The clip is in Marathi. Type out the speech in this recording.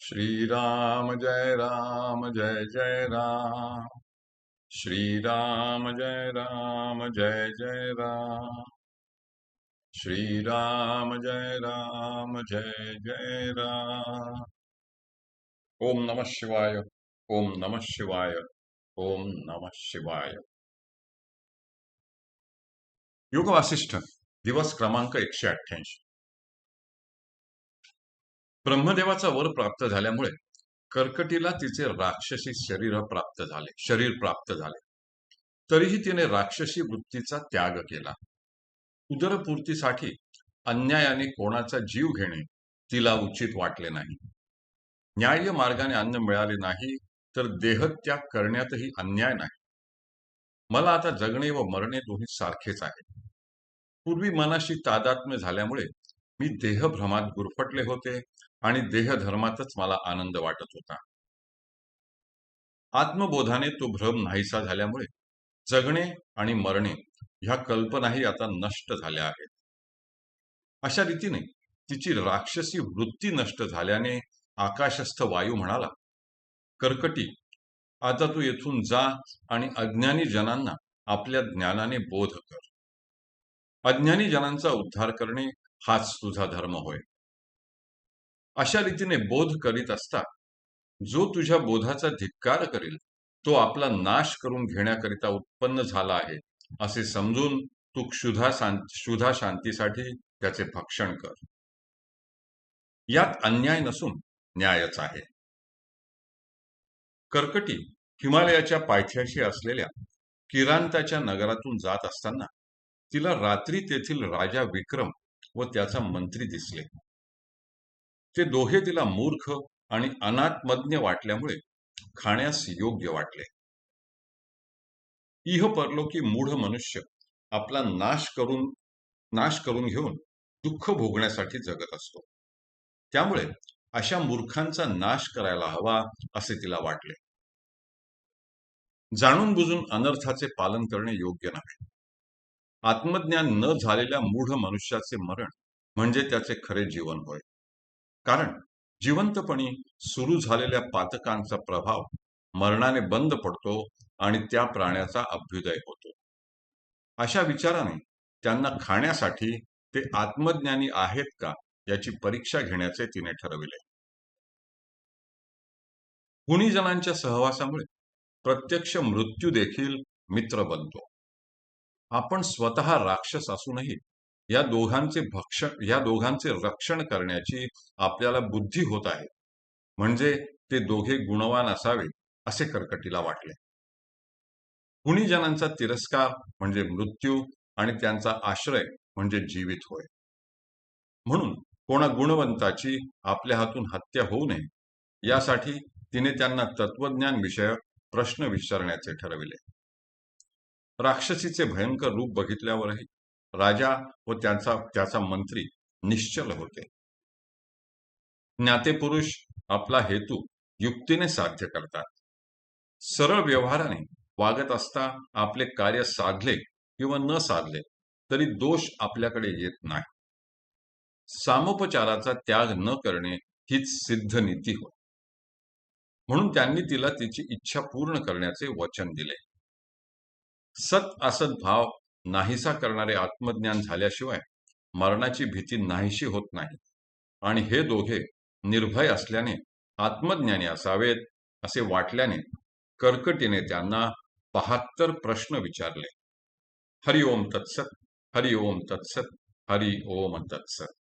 श्रीराम जय राम जय जय राम। श्रीराम जय राम जय जय राम। श्रीराम जय राम जय जय राम। ओम नमः शिवाय ओम नमः शिवाय ओम नमः शिवाय। योग वासिष्ठ दिवस क्रमांक एकशे अठ्ठ्याऐंशी। ब्रह्मदेवाचा वर प्राप्त झाल्यामुळे कर्कटीला तिचे राक्षसी शरीर प्राप्त झाले शरीर प्राप्त झाले. तरीही तिने राक्षसी वृत्तीचा त्याग केला. उदरपूर्तीसाठी अन्यायाने कोणाचा जीव घेणे तिला उचित वाटले नाही. न्याय मार्गाने अन्न मिळाले नाही तर देहत्याग करण्यातही अन्याय नाही. मला आता जगणे व मरणे दोन्ही सारखेच आहे. पूर्वी मनाशी तादात्म्य झाल्यामुळे मी देहभ्रमात गुरफटले होते आणि देहधर्मातच मला आनंद वाटत होता. आत्मबोधाने तो भ्रम नाहीसा झाल्यामुळे जगणे आणि मरणे ह्या कल्पनाही आता नष्ट झाल्या आहेत. अशा रीतीने तिची राक्षसी वृत्ती नष्ट झाल्याने आकाशस्थ वायू म्हणाला कर्कटी आता तू येथून जा आणि अज्ञानी जनांना आपल्या ज्ञानाने बोध कर. अज्ञानी जनांचा उद्धार करणे हाच तुझा धर्म होय. अशा रीतीने बोध करीत असता जो तुझ्या बोधाचा धिक्कार करेल तो आपला नाश करून घेण्याकरिता उत्पन्न झाला आहे असे समजून तू क्षुधा क्षुधा शांतीसाठी त्याचे भक्षण कर. यात अन्याय नसून न्यायच आहे. कर्कटी हिमालयाच्या पायथ्याशी असलेल्या किरांताच्या नगरातून जात असताना तिला रात्री तेथील राजा विक्रम व त्याचा मंत्री दिसले. ते दोघे तिला मूर्ख आणि अनात्मज्ञ वाटल्यामुळे खाण्यास योग्य वाटले. इह परलोकी मूढ मनुष्य आपला नाश करून नाश करून घेऊन दुःख भोगण्यासाठी जगत असतो. त्यामुळे अशा मूर्खांचा नाश करायला हवा असे तिला वाटले. जाणून बुजून अनर्थाचे पालन करणे योग्य नाही. आत्मज्ञान न झालेल्या मूढ मनुष्याचे मरण म्हणजे त्याचे खरे जीवन होय. कारण जिवंतपणी सुरू झालेल्या पातकांचा प्रभाव मरणाने बंद पडतो आणि त्या प्राण्याचा अभ्युदय होतो. अशा विचाराने त्यांना खाण्यासाठी ते आत्मज्ञानी आहेत का याची परीक्षा घेण्याचे तिने ठरविले. गुणीजनांच्या सहवासामुळे प्रत्यक्ष मृत्यू देखील मित्र बनतो. आपण स्वतः राक्षस असूनही या दोघांचे भक्षण या दोघांचे रक्षण करण्याची आपल्याला बुद्धी होत आहे. म्हणजे ते दोघे गुणवान असावे असे कर्कटीला वाटले. गुणीजनांचा तिरस्कार म्हणजे मृत्यू आणि त्यांचा आश्रय म्हणजे जीवित होय. म्हणून कोणा गुणवंताची आपल्या हातून हत्या होऊ नये यासाठी तिने त्यांना तत्वज्ञान विषयक प्रश्न विचारण्याचे ठरविले. राक्षसीचे भयंकर रूप बघितल्यावरही राजा व त्यांचा त्याचा मंत्री निश्चल होते. ज्ञातेपुरुष आपला हेतू युक्तीने साध्य करतात. सरळ व्यवहाराने वागत असता आपले कार्य साधले किंवा न साधले तरी दोष आपल्याकडे येत नाही. सामोपचाराचा त्याग न करणे हीच सिद्ध नीती होय. म्हणून त्यांनी तिला तिची इच्छा पूर्ण करण्याचे वचन दिले. सत असत भाव नाहीसा करणारे आत्मज्ञान झाल्याशिवाय मरणाची भीती नाहीशी होत नाही. आणि हे दोघे निर्भय असल्याने आत्मज्ञानी असावेत असे वाटल्याने कर्कटीने त्यांना बहात्तर प्रश्न विचारले. हरि ओम तत्सत हरि ओम तत्सत हरि ओम तत्सत.